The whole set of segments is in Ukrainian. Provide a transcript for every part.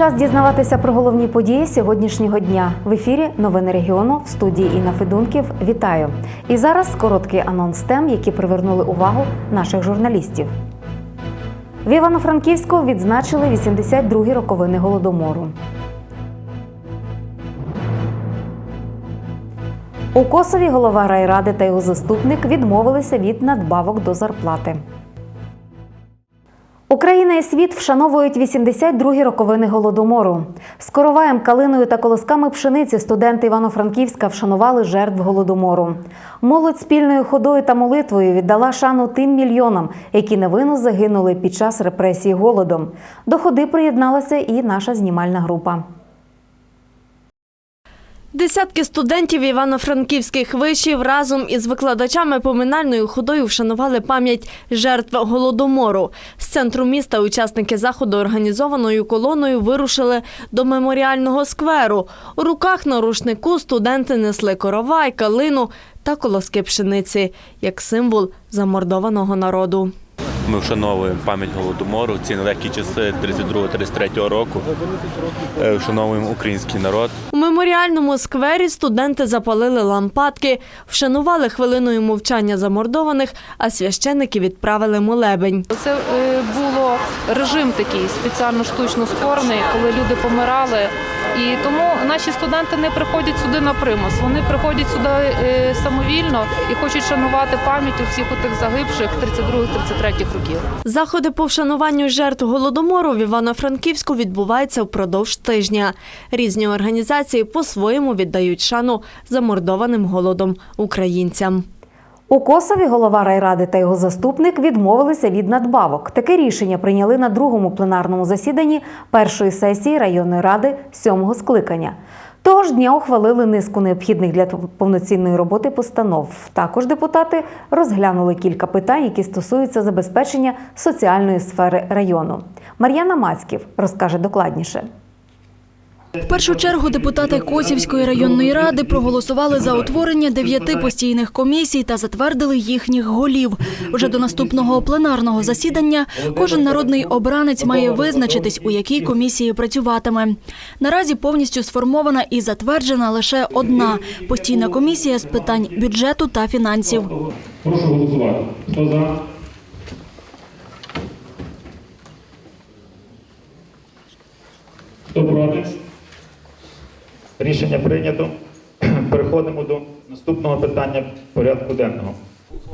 Час дізнаватися про головні події сьогоднішнього дня. В ефірі новини регіону в студії Інна Федунків. Вітаю! І зараз короткий анонс тем, які привернули увагу наших журналістів. В Івано-Франківську відзначили 82-гі роковини голодомору. У Косові голова райради та його заступник відмовилися від надбавок до зарплати. Україна і світ вшановують 82-гі роковини голодомору. З короваєм, калиною та колосками пшениці студенти Івано-Франківська вшанували жертв голодомору. Молодь спільною ходою та молитвою віддала шану тим мільйонам, які невинно загинули під час репресії голодом. До ходи приєдналася і наша знімальна група. Десятки студентів івано-франківських вишів разом із викладачами поминальною ходою вшанували пам'ять жертв голодомору. З центру міста учасники заходу організованою колоною вирушили до меморіального скверу. У руках на рушнику студенти несли коровай, калину та колоски пшениці як символ замордованого народу. Ми вшановуємо пам'ять голодомору в ці нелегкі часи 32-33 року. Е, Вшановуємо український народ. У меморіальному сквері студенти запалили лампадки, вшанували хвилиною мовчання замордованих, а священники відправили молебень. Це е, було режим такий спеціально штучно створений, коли люди помирали. І тому наші студенти не приходять сюди на примус. Вони приходять сюди е, самовільно і хочуть шанувати пам'ять усіх отих загибших 32-33 років. Заходи по вшануванню жертв голодомору в Івано-Франківську відбуваються впродовж тижня. Різні організації по-своєму віддають шану замордованим голодом українцям. У Косові голова райради та його заступник відмовилися від надбавок. Таке рішення прийняли на другому пленарному засіданні першої сесії районної ради сьомого скликання. Того ж дня ухвалили низку необхідних для повноцінної роботи постанов. Також депутати розглянули кілька питань, які стосуються забезпечення соціальної сфери району. Мар'яна Мацьків розкаже докладніше. В першу чергу депутати Косівської районної ради проголосували за утворення дев'яти постійних комісій та затвердили їхніх голів. Вже до наступного пленарного засідання кожен народний обранець має визначитись, у якій комісії працюватиме. Наразі повністю сформована і затверджена лише одна постійна комісія з питань бюджету та фінансів. Прошу голосувати. Хто за? Хто проти? Рішення прийнято. Переходимо до наступного питання порядку денного.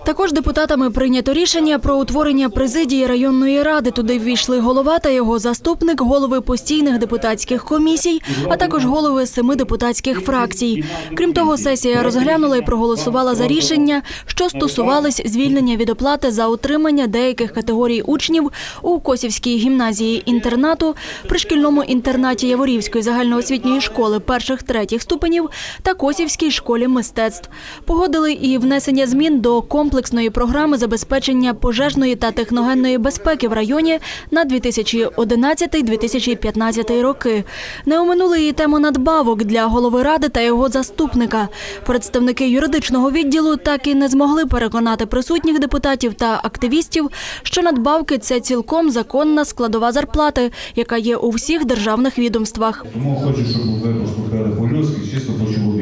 Також депутатами прийнято рішення про утворення президії районної ради. Туди ввійшли голова та його заступник, голови постійних депутатських комісій, а також голови семи депутатських фракцій. Крім того, сесія розглянула і проголосувала за рішення, що стосувались звільнення від оплати за утримання деяких категорій учнів у Косівській гімназії інтернату, при шкільному інтернаті Яворівської загальноосвітньої школи перших третіх ступенів та Косівській школі мистецтв. Погодили і внесення змін до комплексної програми забезпечення пожежної та техногенної безпеки в районі на 2011-2015 роки. Не оминули і тему надбавок для голови ради та його заступника. Представники юридичного відділу так і не змогли переконати присутніх депутатів та активістів, що надбавки це цілком законна складова зарплати, яка є у всіх державних відомствах. Тому хочу, щоб ви послухали по-людськи, чисто по-чоловічому.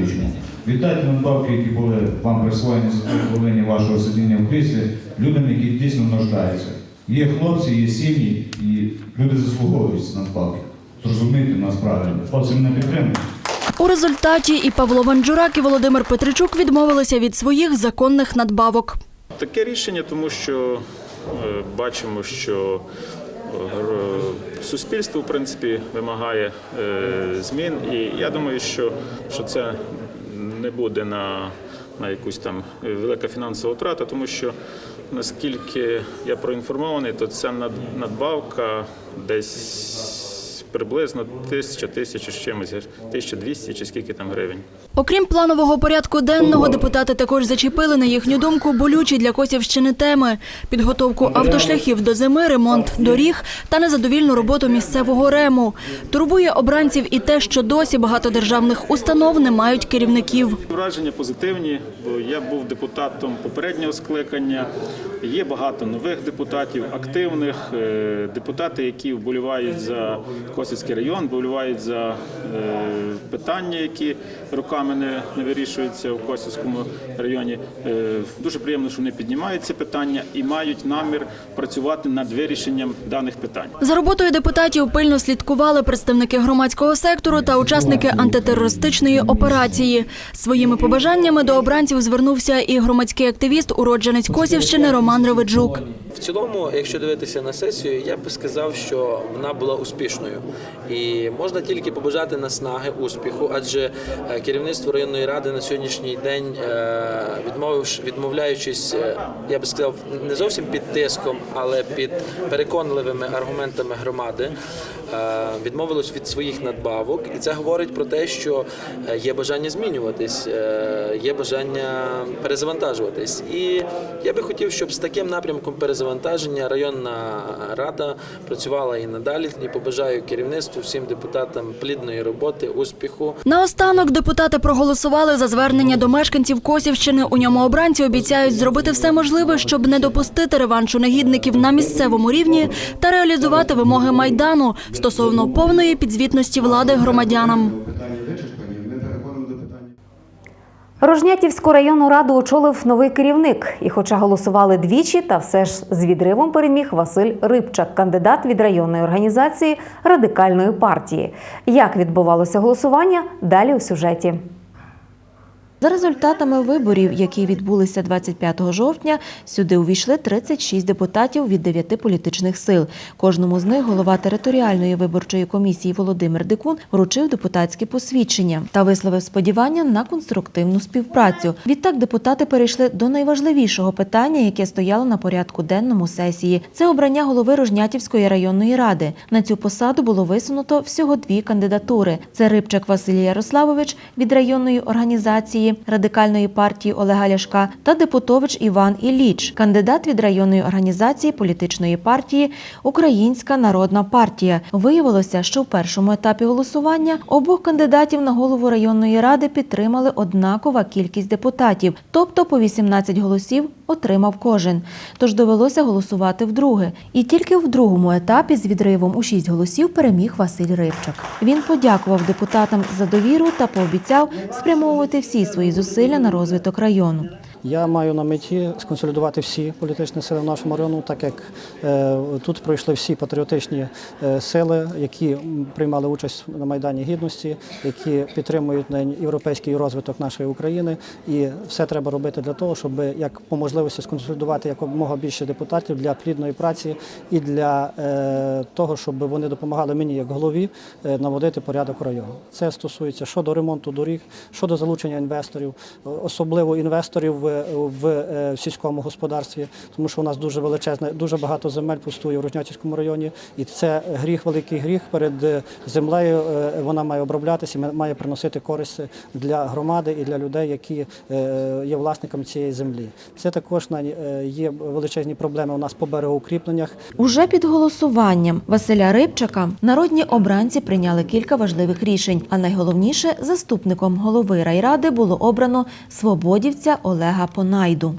Віддайте надбавки, які були вам присвоєні за три хвилини вашого сидіння в кріслі, людям, які дійсно нуждаються. Є хлопці, є сім'ї, і люди заслуговують надбавки. Зрозумійте нас правильно. Хлопці мене підтримують. У результаті і Павло Ванджурак, і Володимир Петричук відмовилися від своїх законних надбавок. Таке рішення, тому що е, бачимо, що е, суспільство в принципі вимагає е, змін, і я думаю, що, що це не буде на, на якусь там е, велика фінансова втрата, тому що наскільки я проінформований, то ця надбавка десь приблизно тисяча, тисяча з чимось, 1200 чи скільки там гривень. Окрім планового порядку денного, депутати також зачепили на їхню думку болючі для Косівщини теми – підготовку автошляхів до зими, ремонт доріг та незадовільну роботу місцевого рему. Турбує обранців і те, що досі багато державних установ не мають керівників. Враження позитивні. бо я був депутатом попереднього скликання. Є багато нових депутатів, активних е, депутати, які вболівають за Косівський район, вболівають за е, питання, які роками не, не вирішуються в Косівському районі. Е, Дуже приємно, що вони піднімають це питання і мають намір працювати над вирішенням даних питань. За роботою депутатів пильно слідкували представники громадського сектору та учасники антитерористичної операції. Своїми побажаннями до обранців звернувся і громадський активіст, уродженець Косівщини Роман Равиджук. В цілому, якщо дивитися на сесію, я би сказав, що вона була успішною. І можна тільки побажати наснаги, успіху, адже е, керівництво районної ради на сьогоднішній день, е, відмовивш- відмовляючись, е, я би сказав, не зовсім під тиском, але під переконливими аргументами громади, відмовилось від своїх надбавок. І це говорить про те, що є бажання змінюватись, є бажання перезавантажуватись. І я би хотів, щоб з таким напрямком перезавантаження районна рада працювала і надалі. І побажаю керівництву, всім депутатам плідної роботи, успіху. Наостанок депутати проголосували за звернення до мешканців Косівщини. У ньому обранці обіцяють зробити все можливе, щоб не допустити реваншу негідників на місцевому рівні та реалізувати вимоги майдану стосовно повної підзвітності влади громадянам. Питання вичерпані. Ми переходимо до питання. Рожнятівську районну раду очолив новий керівник. І хоча голосували двічі, та все ж з відривом переміг Василь Рибчак, кандидат від районної організації радикальної партії. Як відбувалося голосування? Далі у сюжеті. За результатами виборів, які відбулися 25 жовтня, сюди увійшли 36 депутатів від 9 політичних сил. Кожному з них голова територіальної виборчої комісії Володимир Дикун вручив депутатське посвідчення та висловив сподівання на конструктивну співпрацю. Відтак депутати перейшли до найважливішого питання, яке стояло на порядку денному сесії. Це обрання голови Рожнятівської районної ради. На цю посаду було висунуто всього дві кандидатури: це Рибчак Василій Ярославович від районної організації радикальної партії Олега Ляшка та депутович Іван Іліч, кандидат від районної організації політичної партії Українська народна партія. Виявилося, що в першому етапі голосування обох кандидатів на голову районної ради підтримали однакова кількість депутатів, тобто по 18 голосів отримав кожен. Тож довелося голосувати вдруге. І тільки в другому етапі з відривом у шість голосів переміг Василь Рибчак. Він подякував депутатам за довіру та пообіцяв спрямовувати всі свої зусилля на розвиток району. Я маю на меті сконсолідувати всі політичні сили в нашому району, так як е, тут пройшли всі патріотичні е, сили, які приймали участь на Майдані Гідності, які підтримують на європейський розвиток нашої України. І все треба робити для того, щоб як по можливості сконсолідувати якомога більше депутатів для плідної праці і для е, того, щоб вони допомагали мені як голові наводити порядок району. Це стосується щодо ремонту доріг, щодо залучення інвесторів, особливо інвесторів в, в, е, сільському господарстві, тому що у нас дуже величезне, дуже багато земель пустує в Рожнятівському районі, і це гріх, великий гріх перед е, землею. е, Вона має оброблятися, має приносити користь для громади і для людей, які е, є власниками цієї землі. Це також на- е, є величезні проблеми у нас по берегоукріпленнях. Уже під голосуванням Василя Рибчака народні обранці прийняли кілька важливих рішень. А найголовніше заступником голови райради було обрано свободівця Олега Понайду.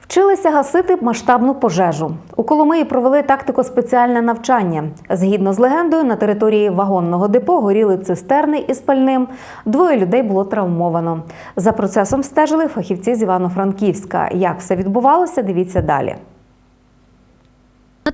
Вчилися гасити масштабну пожежу. У Коломиї провели тактико-спеціальне навчання. Згідно з легендою, на території вагонного депо горіли цистерни із пальним. Двоє людей було травмовано. За процесом стежили фахівці з Івано-Франківська. Як все відбувалося, дивіться далі.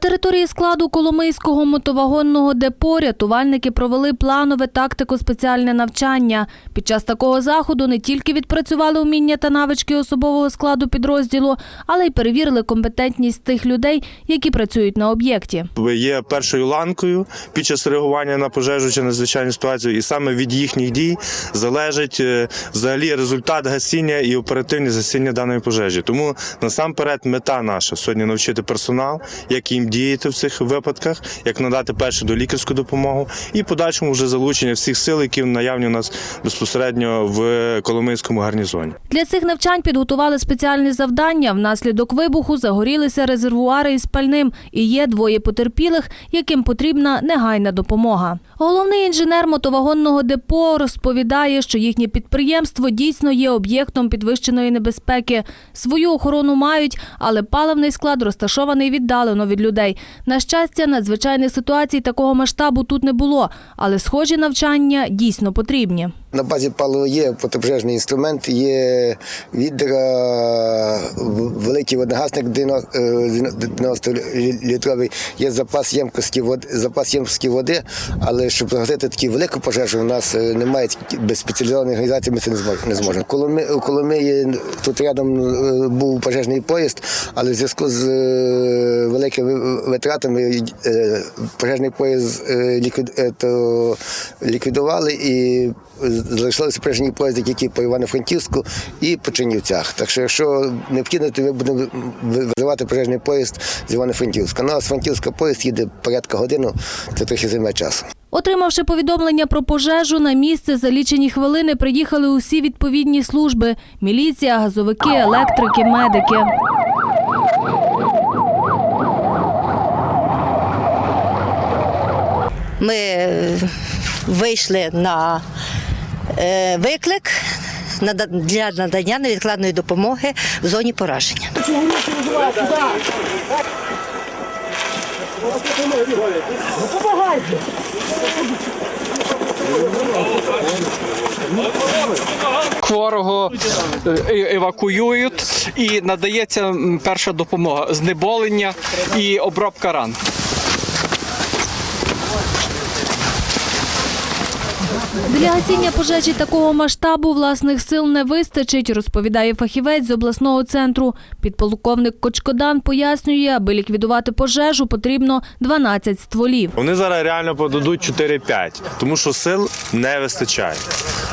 Території складу Коломийського мотовагонного депо рятувальники провели планове тактико-спеціальне навчання. Під час такого заходу не тільки відпрацювали уміння та навички особового складу підрозділу, але й перевірили компетентність тих людей, які працюють на об'єкті. є першою ланкою під час реагування на пожежу чи надзвичайну ситуацію, і саме від їхніх дій залежить е, взагалі результат гасіння і оперативність гасіння даної пожежі. Тому насамперед мета наша сьогодні навчити персонал, як їм діяти в цих випадках, як надати першу долікарську допомогу, і подальшому вже залучення всіх сил, які наявні у нас безпосередньо в Коломийському гарнізоні. Для цих навчань підготували спеціальні завдання. Внаслідок вибуху загорілися резервуари із пальним і є двоє потерпілих, яким потрібна негайна допомога. Головний інженер мотовагонного депо розповідає, що їхнє підприємство дійсно є об'єктом підвищеної небезпеки. Свою охорону мають, але паливний склад розташований віддалено від людей. На щастя, надзвичайних ситуацій такого масштабу тут не було, але схожі навчання дійсно потрібні. На базі палива є протипожежний інструмент, є відра, великий водогасник 90-літровий, є запас ємкості води, запас ємкості води, але щоб загасити таку велику пожежу, у нас е, немає без спеціалізованої організації, ми це не зможемо. Коли ми, коли ми тут рядом е, був пожежний поїзд, але в зв'язку з е, великими витратами е, пожежний поїзд е, е, ліквідували і залишилися пожежні поїзди тільки по Івано-Франківську і по Чернівцях. Так що, якщо необхідно, то ми будемо визивати пожежний поїзд з Івано-Франківська. Ну, а з Франківська поїзд їде порядка годину, це трохи займе часу. Отримавши повідомлення про пожежу, на місце за лічені хвилини приїхали усі відповідні служби: міліція, газовики, електрики, медики. Ми вийшли на виклик нада- для надання невідкладної допомоги в зоні пораження. Хворого е, евакуюють і надається перша допомога знеболення і обробка ран. Для гасіння пожежі такого масштабу власних сил не вистачить, розповідає фахівець з обласного центру. Підполковник Кочкодан пояснює, аби ліквідувати пожежу, потрібно 12 стволів. Вони зараз реально подадуть 4-5, тому що сил не вистачає.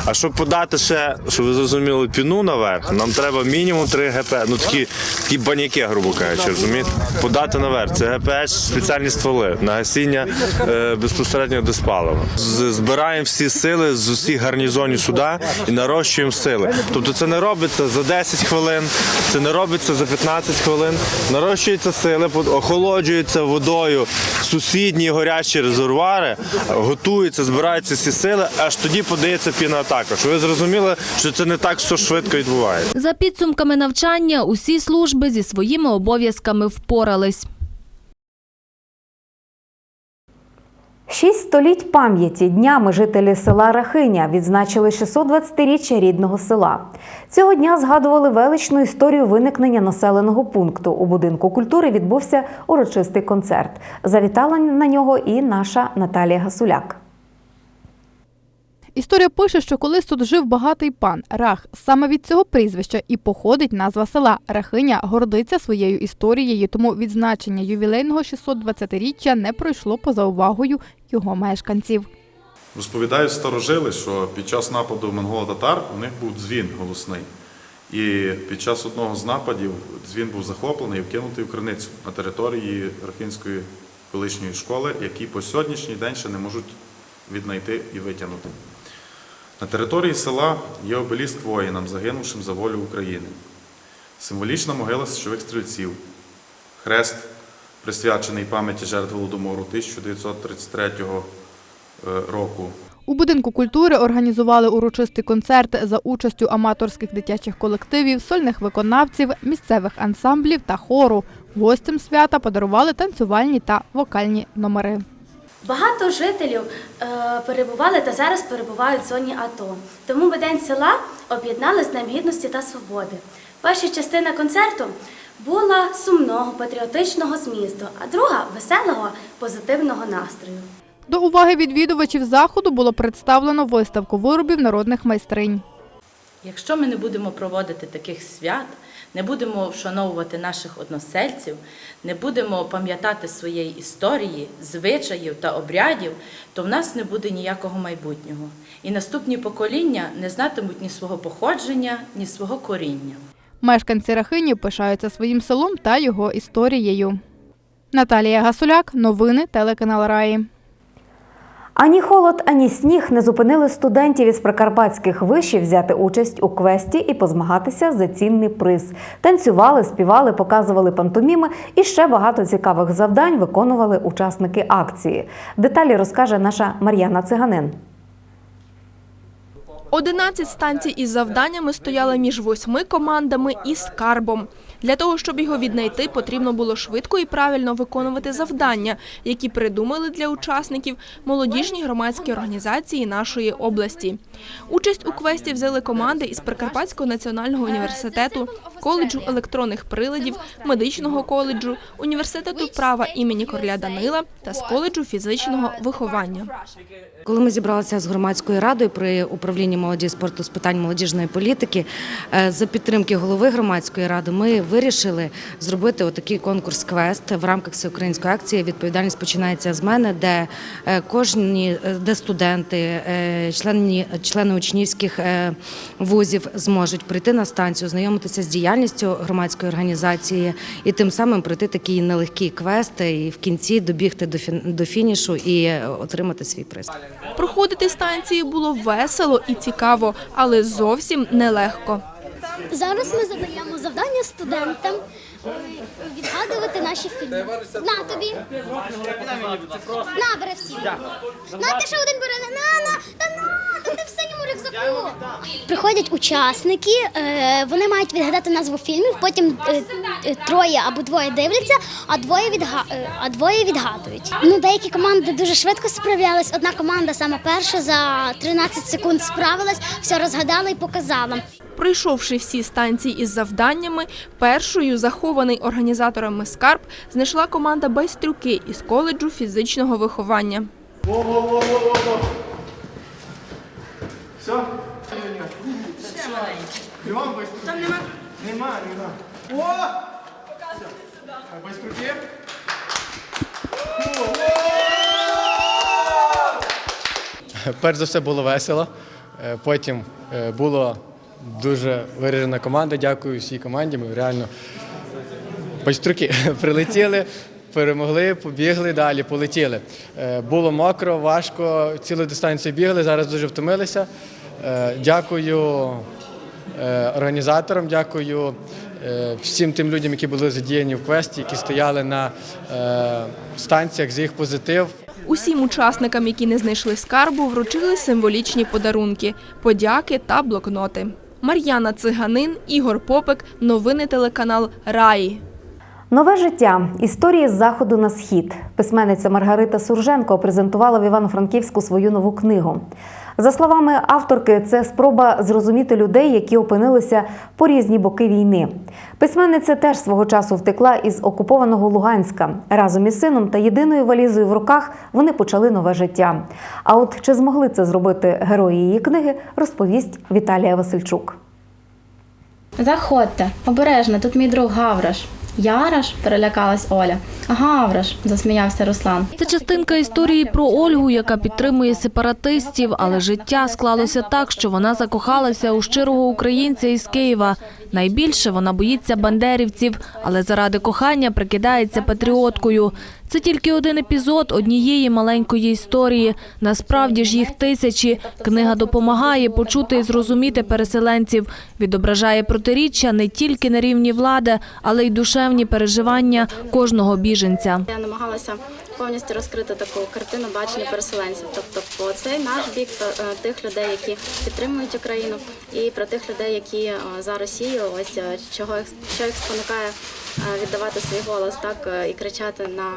А щоб подати ще, щоб ви зрозуміли, піну наверх, нам треба мінімум 3 ГП, ну такі, такі баняки, грубо кажучи, розумієте? Подати наверх. Це ГПС, спеціальні стволи на гасіння е, безпосередньо диспалива. З- Збираємо всі сили з усіх гарнізонів сюди і нарощуємо сили. Тобто це не робиться за 10 хвилин, це не робиться за 15 хвилин. Нарощуються сили, охолоджуються водою сусідні горячі резервуари, готуються, збираються всі сили, аж тоді подається піноатака. Щоб ви зрозуміли, що це не так все швидко відбувається. За підсумками навчання, усі служби зі своїми обов'язками впорались. Шість століть пам'яті днями жителі села Рахиня відзначили 620-річчя рідного села. Цього дня згадували величну історію виникнення населеного пункту. У будинку культури відбувся урочистий концерт. Завітала на нього і наша Наталія Гасуляк. Історія пише, що колись тут жив багатий пан Рах. Саме від цього прізвища і походить назва села. Рахиня гордиться своєю історією, тому відзначення ювілейного 620-річчя не пройшло поза увагою його мешканців. Розповідають старожили, що під час нападу монголо-татар у них був дзвін голосний. І під час одного з нападів дзвін був захоплений і вкинутий в криницю на території Рахинської колишньої школи, які по сьогоднішній день ще не можуть віднайти і витягнути. На території села є обеліск воїнам, загинувшим за волю України, символічна могила січових стрільців, хрест, присвячений пам'яті жертв Голодомору 1933 е, року. У будинку культури організували урочистий концерт за участю аматорських дитячих колективів, сольних виконавців, місцевих ансамблів та хору. Гостям свята подарували танцювальні та вокальні номери. Багато жителів е, перебували та зараз перебувають в зоні АТО. Тому ми День села об'єднали з Днем гідності та свободи. Перша частина концерту була сумного патріотичного змісту, а друга веселого позитивного настрою. До уваги відвідувачів заходу було представлено виставку виробів народних майстринь. Якщо ми не будемо проводити таких свят, не будемо вшановувати наших односельців, не будемо пам'ятати своєї історії, звичаїв та обрядів, то в нас не буде ніякого майбутнього. І наступні покоління не знатимуть ні свого походження, ні свого коріння. Мешканці Рахині пишаються своїм селом та його історією. Наталія Гасуляк, новини телеканал Раї. Ані холод, ані сніг не зупинили студентів із прикарпатських вишів взяти участь у квесті і позмагатися за цінний приз. Танцювали, співали, показували пантоміми і ще багато цікавих завдань виконували учасники акції. Деталі розкаже наша Мар'яна Циганин. 11 станцій із завданнями стояли між восьми командами і скарбом. Для того, щоб його віднайти, потрібно було швидко і правильно виконувати завдання, які придумали для учасників молодіжні громадські організації нашої області. Участь у квесті взяли команди із Прикарпатського національного університету, коледжу електронних приладів, медичного коледжу, університету права імені Короля Данила та з коледжу фізичного виховання. Коли ми зібралися з громадською радою при управлінні молоді спорту з питань молодіжної політики, е, за підтримки голови громадської ради, ми вирішили зробити отакий конкурс квест в рамках всеукраїнської акції. Відповідальність починається з мене, де е, кожні, е, де студенти, е, члени, члени учнівських вузів зможуть прийти на станцію, ознайомитися з діяльністю громадської організації і тим самим пройти такий нелегкий квест і в кінці добігти до до фінішу і отримати свій приз. Проходити станції було весело і цікаво, але зовсім нелегко. Зараз ми задаємо завдання студентам е, відгадувати наші фільми. На тобі. На, бере всі. На, ти ще один бере. На, на, та на, та ти в синьому рюкзаку. Приходять учасники, е, вони мають відгадати назву фільмів, потім е, троє або двоє дивляться, а двоє, відга... а двоє відгадують. Ну, деякі команди дуже швидко справлялись. Одна команда саме перша за 13 секунд справилась, все розгадала і показала. Пройшовши всі станції із завданнями, першою захований організаторами скарб знайшла команда Байстрюки із коледжу фізичного виховання. Все? Ще маленький. Іван. Там нема. Нема, нема. О! Показуйте сюди. Байструки. Перш за все було весело. Е, Потім е, було дуже виражена команда. Дякую всій команді. Ми реально байструки прилетіли, перемогли, побігли далі, полетіли. Е, Було мокро, важко, цілу дистанцію бігли, зараз дуже втомилися. Е, Дякую е, організаторам, дякую всім тим людям, які були задіяні в квесті, які стояли на станціях за їх позитив. Усім учасникам, які не знайшли скарбу, вручили символічні подарунки, подяки та блокноти. Мар'яна Циганин, Ігор Попик, новини телеканал Раї. Нове життя історії з заходу на схід. Письменниця Маргарита Сурженко презентувала в Івано-Франківську свою нову книгу. За словами авторки, це спроба зрозуміти людей, які опинилися по різні боки війни. Письменниця теж свого часу втекла із окупованого Луганська. Разом із сином та єдиною валізою в руках вони почали нове життя. А от чи змогли це зробити герої її книги, розповість Віталія Васильчук. Заходьте, обережно, тут мій друг Гавраш. Яраш? перелякалась Оля. Гавраш, засміявся Руслан. Це частинка історії про Ольгу, яка підтримує сепаратистів, але життя склалося так, що вона закохалася у щирого українця із Києва. Найбільше вона боїться бандерівців, але заради кохання прикидається патріоткою. Це тільки один епізод однієї маленької історії. Насправді ж їх тисячі. Книга допомагає почути і зрозуміти переселенців, відображає протиріччя не тільки на рівні влади, але й душевні переживання кожного біженця. Я намагалася повністю розкрити таку картину бачення переселенців. Тобто про цей наш бік про е, тих людей, які підтримують Україну, і про тих людей, які е, за Росію, ось е, чого що їх спонукає віддавати свій голос, так е, і кричати на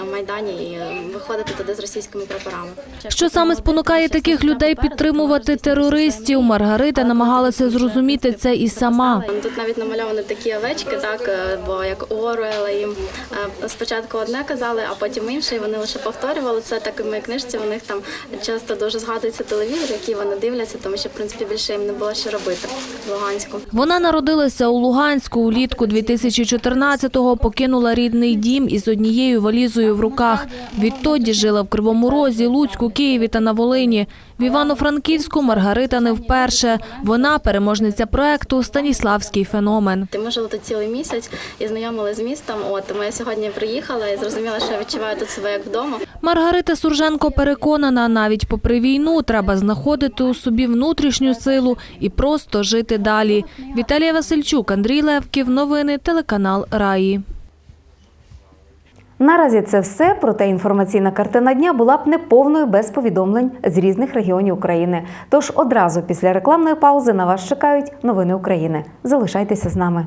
е, майдані і е, виходити туди з російськими прапорами. Що саме спонукає таких людей підтримувати терористів? Маргарита намагалася зрозуміти це і сама. Тут навіть намальовані такі овечки, так е, бо як Оруела їм е, спочатку одне казали, а потім інше, і вони лише повторювали це. Так і в моїй книжці у них там часто дуже згадується телевізор, який вони дивляться, тому що в принципі більше їм не було що робити в Луганську. Вона народилася у Луганську улітку 2014-го, покинула рідний дім із однією валізою в руках. Відтоді жила в Кривому Розі, Луцьку, Києві та на Волині. В Івано-Франківську Маргарита не вперше. Вона переможниця проекту Станіславський феномен. Ми жили тут цілий місяць і знайомили з містом. От я сьогодні приїхала і зрозуміла, що я відчуваю тут себе як вдома. Маргарита Сурженко переконана, навіть попри війну треба знаходити у собі внутрішню силу і просто жити далі. Віталія Васильчук, Андрій Левків. Новини телеканал Раї. Наразі це все. Проте інформаційна картина дня була б неповною без повідомлень з різних регіонів України. Тож одразу після рекламної паузи на вас чекають новини України. Залишайтеся з нами.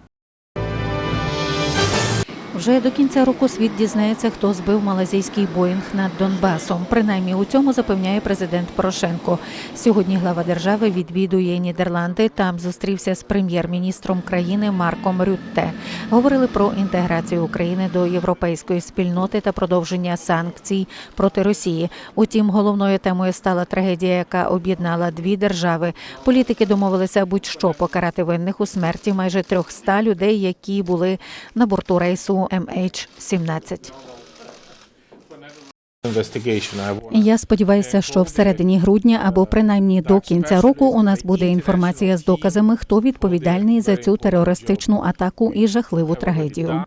Вже до кінця року світ дізнається, хто збив малазійський Боїнг над Донбасом. Принаймні у цьому запевняє президент Порошенко. Сьогодні глава держави відвідує Нідерланди. Там зустрівся з прем'єр-міністром країни Марком Рютте. Говорили про інтеграцію України до європейської спільноти та продовження санкцій проти Росії. Утім, головною темою стала трагедія, яка об'єднала дві держави. Політики домовилися будь-що покарати винних у смерті майже 300 людей, які були на борту рейсу MH17. Я сподіваюся, що всередині грудня або принаймні до кінця року у нас буде інформація з доказами, хто відповідальний за цю терористичну атаку і жахливу трагедію.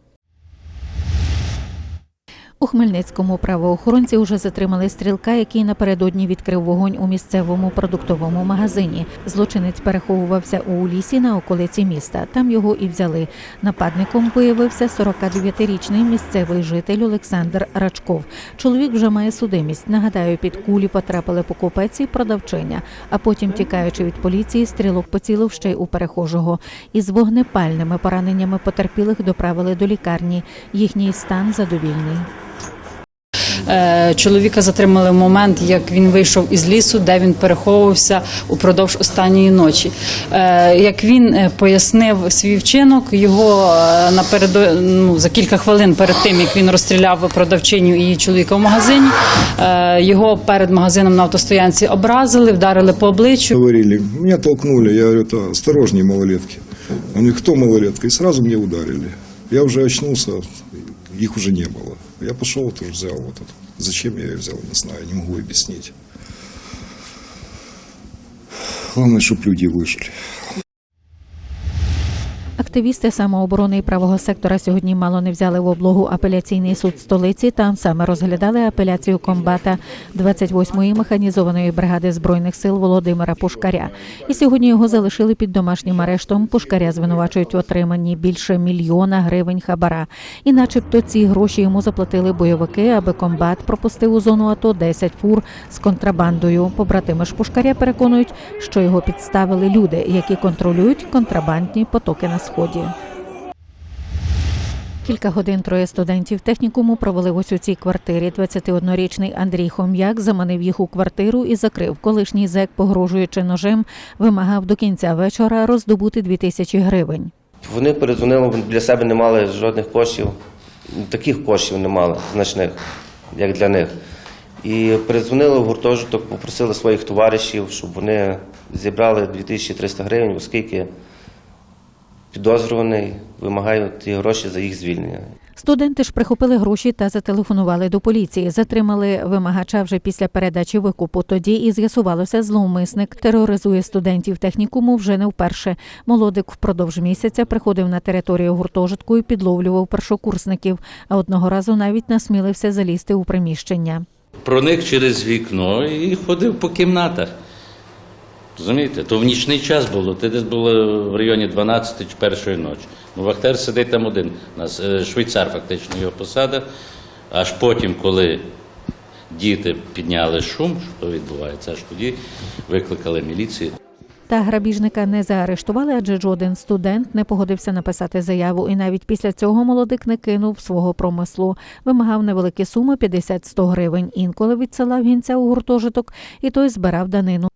У Хмельницькому правоохоронці вже затримали стрілка, який напередодні відкрив вогонь у місцевому продуктовому магазині. Злочинець переховувався у лісі на околиці міста. Там його і взяли. Нападником виявився 49-річний місцевий житель Олександр Рачков. Чоловік вже має судимість. Нагадаю, під кулі потрапили покупець і продавчиня. А потім, тікаючи від поліції, стрілок поцілив ще й у перехожого. Із вогнепальними пораненнями потерпілих доправили до лікарні. Їхній стан задовільний. Е, Чоловіка затримали в момент, як він вийшов із лісу, де він переховувався упродовж останньої ночі. Е, Як він е, пояснив свій вчинок, його е, ну, за кілька хвилин перед тим, як він розстріляв продавчиню і чоловіка в магазині, його перед магазином на автостоянці образили, вдарили по обличчю. Говорили, меня толкнули, я говорю, это осторожнее малолетки. Они, кто малолетка? И сразу мне ударили. Я уже очнулся, их уже не было. Я пошел, тоже взял вот это. Зачем я ее взял, не знаю, не могу объяснить. Главное, чтобы люди выжили. Активісти самооборони і правого сектора сьогодні мало не взяли в облогу апеляційний суд столиці. Там саме розглядали апеляцію комбата 28-ї механізованої бригади збройних сил Володимира Пушкаря. І сьогодні його залишили під домашнім арештом. Пушкаря звинувачують в отриманні більше мільйона гривень хабара. І, начебто, ці гроші йому заплатили бойовики, аби комбат пропустив у зону АТО 10 фур з контрабандою. Побратими ж Пушкаря переконують, що його підставили люди, які контролюють контрабандні потоки на сході. Кілька годин троє студентів технікуму провели ось у цій квартирі. 21-річний Андрій Хом'як заманив їх у квартиру і закрив. Колишній зек, погрожуючи ножем, вимагав до кінця вечора роздобути 2000 гривень. Вони передзвонили, для себе не мали жодних коштів, таких коштів не мали значних, як для них. І передзвонили в гуртожиток, попросили своїх товаришів, щоб вони зібрали 2300 гривень, оскільки підозрюваний вимагає ті гроші за їх звільнення. Студенти ж прихопили гроші та зателефонували до поліції. Затримали вимагача вже після передачі викупу. Тоді і з'ясувалося, зловмисник тероризує студентів технікуму вже не вперше. Молодик впродовж місяця приходив на територію гуртожитку і підловлював першокурсників, а одного разу навіть насмілився залізти у приміщення. проник через вікно і ходив по кімнатах. Розумієте? То в нічний час було, це десь було в районі 12 чи першої ночі. Ну, Вахтер сидить там один, нас е, швейцар фактично його посадив. Аж потім, коли діти підняли шум, що відбувається, аж тоді викликали міліцію. Та грабіжника не заарештували, адже жоден студент не погодився написати заяву. І навіть після цього молодик не кинув свого промислу. Вимагав невеликі суми 50-100 гривень. Інколи відсилав гінця у гуртожиток, і той збирав данину.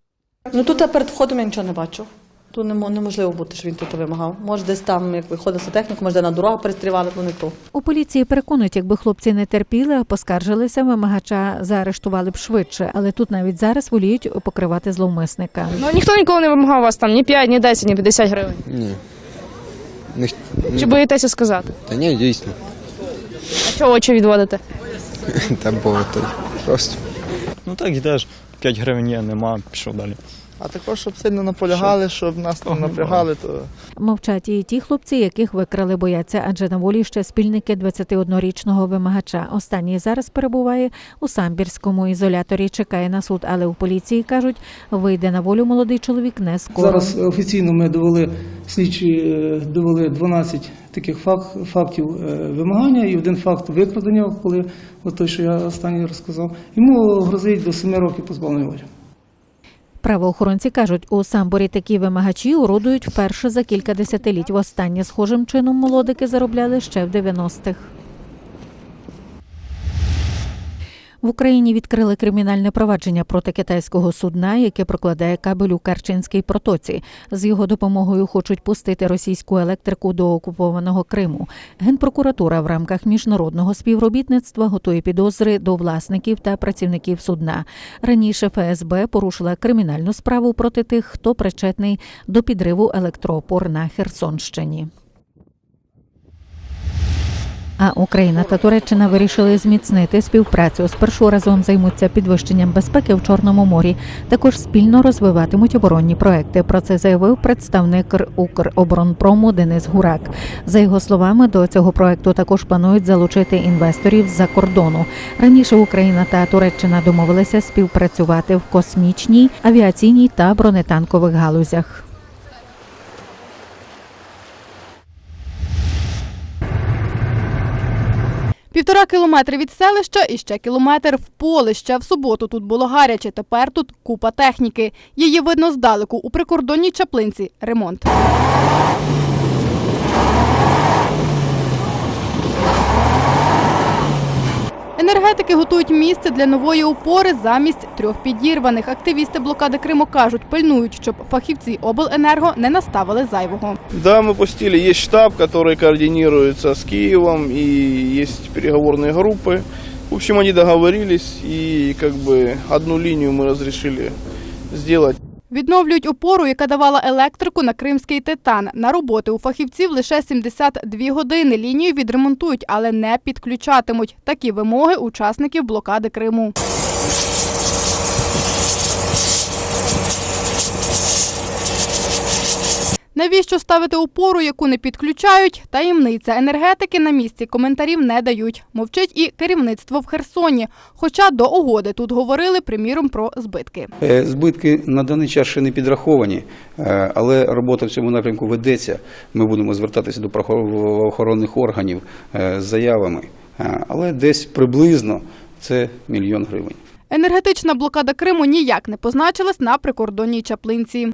Ну тут я перед входом я нічого не бачу. Тут немо- неможливо бути, що він тут вимагав. Може, десь там, як виходить техніку, може, де на дорогу перестрівали, то не то. У поліції переконують, якби хлопці не терпіли, а поскаржилися, вимагача заарештували б швидше, але тут навіть зараз воліють покривати зловмисника. Ну ніхто ніколи не вимагав вас там ні 5, ні 10, ні 50 гривень. Ні. Не, Чи боїтеся сказати? Та ні, дійсно. А чого очі відводите? Та було то просто. Ну так йдеш, 5 гривень є, нема, пішов далі. А також, щоб сильно наполягали, щоб нас не напрягали, то Мовчать і ті хлопці, яких викрали, бояться, адже на волі ще спільники 21-річного вимагача. Останній зараз перебуває у самбірському ізоляторі. Чекає на суд, але у поліції кажуть, вийде на волю молодий чоловік не скоро. Зараз офіційно ми довели слідчі е, довели 12 таких фак- фактів е, вимагання і один факт викрадення, коли от той, що я останній розказав. Йому грозить до 7 років позбавлення волі. Правоохоронці кажуть, у самборі такі вимагачі орудують вперше за кілька десятиліть. Востаннє схожим чином молодики заробляли ще в 90-х. В Україні відкрили кримінальне провадження проти китайського судна, яке прокладає кабель у Карчинській протоці. З його допомогою хочуть пустити російську електрику до окупованого Криму. Генпрокуратура в рамках міжнародного співробітництва готує підозри до власників та працівників судна. Раніше ФСБ порушила кримінальну справу проти тих, хто причетний до підриву електроопор на Херсонщині. А Україна та Туреччина вирішили зміцнити співпрацю. Спершу разом займуться підвищенням безпеки в Чорному морі. Також спільно розвиватимуть оборонні проекти. Про це заявив представник Укроборонпрому Денис Гурак. За його словами, до цього проекту також планують залучити інвесторів з-за кордону. Раніше Україна та Туреччина домовилися співпрацювати в космічній, авіаційній та бронетанкових галузях. Півтора кілометри від селища і ще кілометр в поле. Ще в суботу тут було гаряче. Тепер тут купа техніки. Її видно здалеку у прикордонній чаплинці. Ремонт. Енергетики готують місце для нової опори замість трьох підірваних. Активісти блокади Криму кажуть, пильнують, щоб фахівці обленерго не наставили зайвого. Да, мы пустили. Есть штаб, который координируется с Киевом, и есть переговорные группы. В общем, они договорились, и как бы одну линию мы разрешили сделать. Відновлюють опору, яка давала електрику на кримський титан. На роботи у фахівців лише 72 години. Лінію відремонтують, але не підключатимуть. Такі вимоги учасників блокади Криму. Навіщо ставити опору, яку не підключають? Таємниця енергетики на місці коментарів не дають. Мовчить і керівництво в Херсоні. Хоча до угоди тут говорили, приміром, про збитки. Е, Збитки на даний час ще не підраховані, е, але робота в цьому напрямку ведеться. Ми будемо звертатися до правоохоронних органів е, з заявами, але десь приблизно це мільйон гривень. Енергетична блокада Криму ніяк не позначилась на прикордонній чаплинці.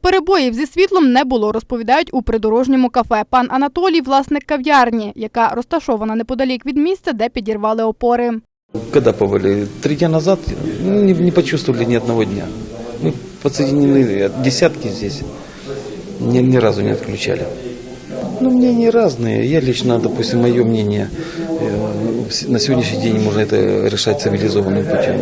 Перебоїв зі світлом не було, розповідають у придорожньому кафе. Пан Анатолій, власник кав'ярні, яка розташована неподалік від місця, де підірвали опори. Когда повали? Три дня назад ну, не, не почувствовали ни одного дня. Мы подсоединены десятки здесь. Ни, ни разу не отключали. Ну, мнения разные. Я лично, допустим, мое мнение, э, на сегодняшний день можно это решать цивилизованным путем.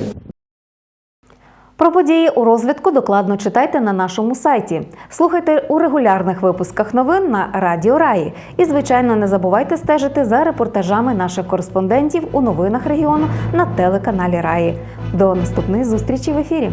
Про події у розвитку докладно читайте на нашому сайті. Слухайте у регулярних випусках новин на Радіо Раї. І, звичайно, не забувайте стежити за репортажами наших кореспондентів у новинах регіону на телеканалі Раї. До наступної зустрічі в ефірі.